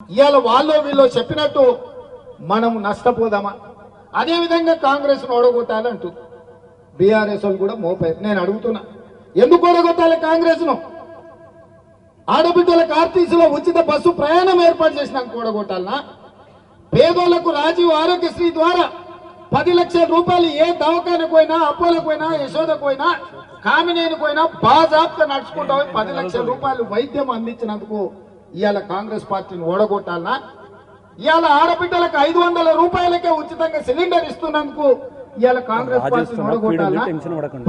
ఇవాళ వాళ్ళు వీళ్ళు చెప్పినట్టు మనం నష్టపోదామా? అదే విధంగా కాంగ్రెస్ ఓడగొట్టాలంటూ బీఆర్ఎస్ వాళ్ళు కూడా మోపారు నేను అడుగుతున్నా. ఎందుకు ఓడగొట్టాలి కాంగ్రెస్ను ఆడబిడ్డలకు ఆర్టీసీలో ఉచిత బస్సు ప్రయాణం ఏర్పాటు చేసినాక కూడగొట్టాలనా పేదోళ్ళకు రాజీవ్ ఆరోగ్యశ్రీ ద్వారా పది లక్షల రూపాయలు ఏ దవాఖానకు పోయినా అపోలకు పోయినా యశోదకు పోయినా కామినేనికి పోయినా బాజాబ్గా నడుచుకుంటా పది లక్షల రూపాయలు వైద్యం అందించినందుకు ఇవాళ కాంగ్రెస్ పార్టీని ఓడగొట్టాలనా? ఇవాళ ఆడబిడ్డలకు ఐదు వందల రూపాయలకే ఉచితంగా సిలిండర్ ఇస్తున్నందుకు ఇవాళ కాంగ్రెస్ పార్టీని ఓడగొట్టాలనా.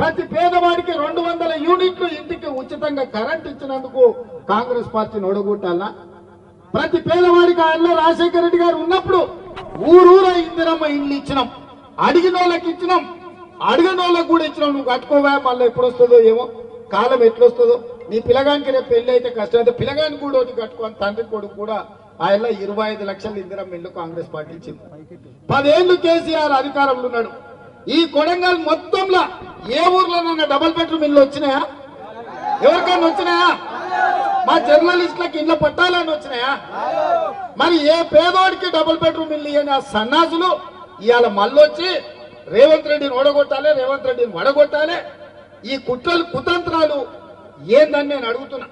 ప్రతి పేదవాడికి రెండు వందల యూనిట్లు ఇంటికి ఉచితంగా కరెంట్ ఇచ్చినందుకు కాంగ్రెస్ పార్టీని ఓడగొట్టాలనా? ప్రతి పేదవాడికి ఆయన రాజశేఖర రెడ్డి గారు ఉన్నప్పుడు ఊరూర ఇందిరమ్మ ఇల్లు ఇచ్చినాం. అడిగిన వాళ్ళకి ఇచ్చినాం. అడిగిన వాళ్ళకి కూడా ఇచ్చినాం. నువ్వు కట్టుకోవా? మళ్ళీ ఎప్పుడు వస్తుందో ఏమో? కాలం ఎట్లొస్తుందో? నీ పిల్లగానికి రేపు పెళ్ళి అయితే కష్టం. అయితే కూడా ఒకటి కట్టుకోని తండ్రి కొడుకు కూడా ఆయన ఇరవై ఐదు లక్షల ఇందిరమ్మ ఇల్లు కాంగ్రెస్ పార్టీ ఇచ్చింది. పదేళ్ళు కేసీఆర్ అధికారంలో ఉన్నాడు. ఈ కొడంగల్ మొత్తంలో ఏ ఊర్లోనైనా డబల్ బెడ్రూమ్ ఇల్లు వచ్చినాయా? ఎవరికైనా వచ్చినాయా? మా జర్నలిస్టులకు ఇళ్ళ పట్టాలని వచ్చినాయా? మరి ఏ పేదోడికి డబుల్ బెడ్రూమ్ ఇల్లు అని ఆ సన్నాసులు ఇవాళ మళ్ళొచ్చి రేవంత్ రెడ్డిని ఓడగొట్టాలి రేవంత్ రెడ్డిని వడగొట్టాలి. ఈ కుట్రలు కుతంత్రాలు ఏందని నేను అడుగుతున్నా.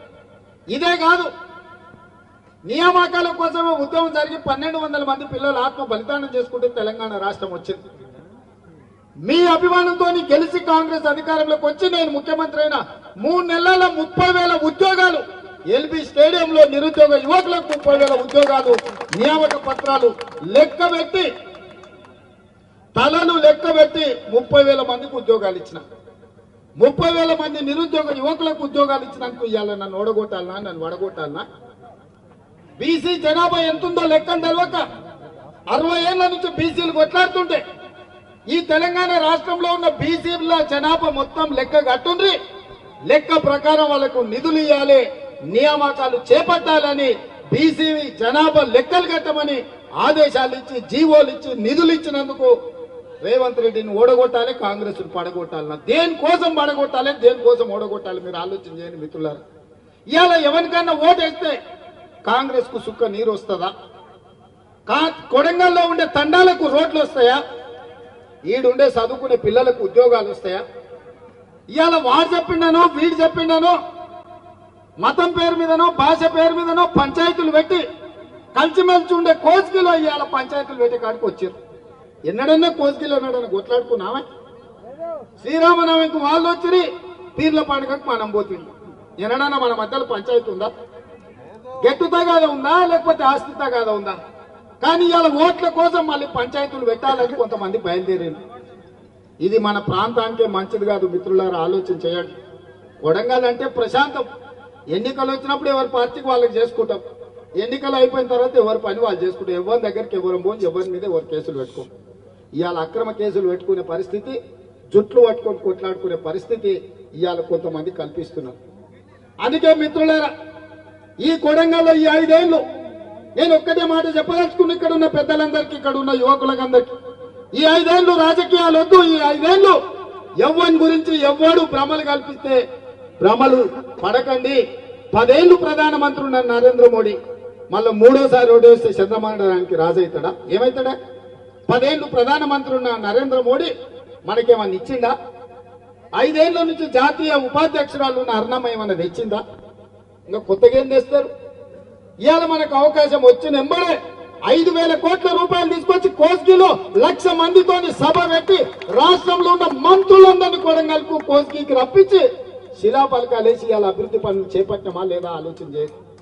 ఇదే కాదు. నియామకాల కోసమే ఉద్యమం జరిగి పన్నెండు వందల మంది పిల్లలు ఆత్మ బలిదానం చేసుకుంటే తెలంగాణ రాష్ట్రం వచ్చింది. మీ అభిమానంతో గెలిచి కాంగ్రెస్ అధికారంలోకి వచ్చి నేను ముఖ్యమంత్రి అయిన మూడు నెలల ముప్పై వేల ఉద్యోగాలు. ఎల్బీ స్టేడియంలో నిరుద్యోగ యువకులకు ముప్పై వేల ఉద్యోగాలు నియామక పత్రాలు లెక్క పెట్టి తలను లెక్క పెట్టి ముప్పై వేల మందికి ఉద్యోగాలు ఇచ్చిన. ముప్పై వేల మంది నిరుద్యోగ యువకులకు ఉద్యోగాలు ఇచ్చినందుకు ఇవాళ నన్ను ఓడగొట్టాలనా? నన్ను వడగొట్టాలనా? బీసీ జనాభా ఎంతుందో లెక్కను తెలవక అరవై ఏళ్ళ నుంచి బీసీలు కొట్లాడుతుంటే ఈ తెలంగాణ రాష్ట్రంలో ఉన్న బీసీల జనాభా మొత్తం లెక్క కట్టుండ్రి. లెక్క ప్రకారం వాళ్ళకు నిధులు ఇవ్వాలి నియామకాలు చేపట్టాలని బీసీ జనాభా లెక్కలు కట్టమని ఆదేశాలు ఇచ్చి జీవోలు ఇచ్చి నిధులు ఇచ్చినందుకు రేవంత్ రెడ్డిని ఓడగొట్టాలి కాంగ్రెస్ పడగొట్టాలి దేనికోసం పడగొట్టాలి దేనికోసం ఓడగొట్టాలి? మీరు ఆలోచన చేయండి మిత్రులారా. ఇవాళ ఎవరికన్నా ఓటేస్తే కాంగ్రెస్కు సుక్క నీరు వస్తుందా కా కొడంగల్లో ఉండే తండాలకు రోడ్లు వస్తాయా ఈడుండే చదువుకునే పిల్లలకు ఉద్యోగాలు వస్తాయా ఇవాళ వాడు చెప్పిండనో వీడు చెప్పిండనో మతం పేరు మీదనో భాష పేరు మీదనో పంచాయతీలు పెట్టి కలిసిమెలిసి ఉండే కోచ్కిలో ఇవాళ పంచాయతీలు పెట్టి కాడికి వచ్చారు. ఎన్నడన్నా కోసికిలో ఉన్నాడని కొట్లాడుకున్నావా శ్రీరామనవమికి వాళ్ళు వచ్చి పీర్ల పండుగకు మనం పోతుంది ఎన్నడన్నా మన మధ్యలో పంచాయతీ ఉందా? గట్టు తగాద ఉందా? లేకపోతే ఆస్తి తగాద ఉందా? కానీ ఇవాళ ఓట్ల కోసం మళ్ళీ పంచాయతీలు పెట్టాలని కొంతమంది బయలుదేరారు. ఇది మన ప్రాంతానికే మంచిది కాదు మిత్రులారా ఆలోచన చేయండి. కొడంగల్ అంటే ప్రశాంతం. ఎన్నికలు వచ్చినప్పుడు ఎవరి పార్టీకి వాళ్ళకి చేసుకుంటాం. ఎన్నికలు అయిపోయిన తర్వాత ఎవరి పని వాళ్ళు చేసుకుంటాం. ఎవరి దగ్గరికి ఎవరు పోయి ఎవరి మీద ఎవరు కేసులు పెట్టుకోం. ఇవాళ అక్రమ కేసులు పెట్టుకునే పరిస్థితి జుట్లు పట్టుకొని కొట్లాడుకునే పరిస్థితి ఇవాళ కొంతమంది కల్పిస్తున్నారు అందుకే మిత్రులారా ఈ కొడంగల్లో ఈ ఐదేళ్ళు నేను ఒక్కటే మాట చెప్పదలుచుకుని ఇక్కడ ఉన్న పెద్దలందరికీ ఇక్కడ ఉన్న యువకులకందరికీ. ఈ ఐదేళ్ళు రాజకీయాలు వద్దు ఈ ఐదేళ్ళు ఎవ్వని గురించి ఎవ్వడు భ్రమలు కల్పిస్తే భ్రమలు పడకండి. పదేళ్ళు ప్రధానమంత్రి ఉన్నారు నరేంద్ర మోడీ మళ్ళీ మూడోసారి రెండో వేస్తే చంద్రబాబు రాజు అవుతాడా ఏమవుతాడా పదేళ్ళు ప్రధానమంత్రి ఉన్న నరేంద్ర మోడీ మనకేమన్నా ఇచ్చిందా? ఐదేళ్ళ నుంచి జాతీయ ఉపాధ్యక్షురాలు ఉన్న అరుణమ్మ ఏమన్నా తెచ్చిందా? ఇంకా కొత్తగా ఏం తెస్తారు? ఇవాళ మనకు అవకాశం వచ్చిన ఎంబడే ఐదు వేల కోట్ల రూపాయలు తీసుకొచ్చి కోస్గిలో లక్ష మందితోని సభ పెట్టి రాష్ట్రంలో ఉన్న మంత్రులందరినీ కొడంగల్కు కోస్గికి రప్పించి శిలాపలకాలు వేసి ఇవాళ అభివృద్ధి పనులు చేపట్టినమా లేదా ఆలోచన చేయాలి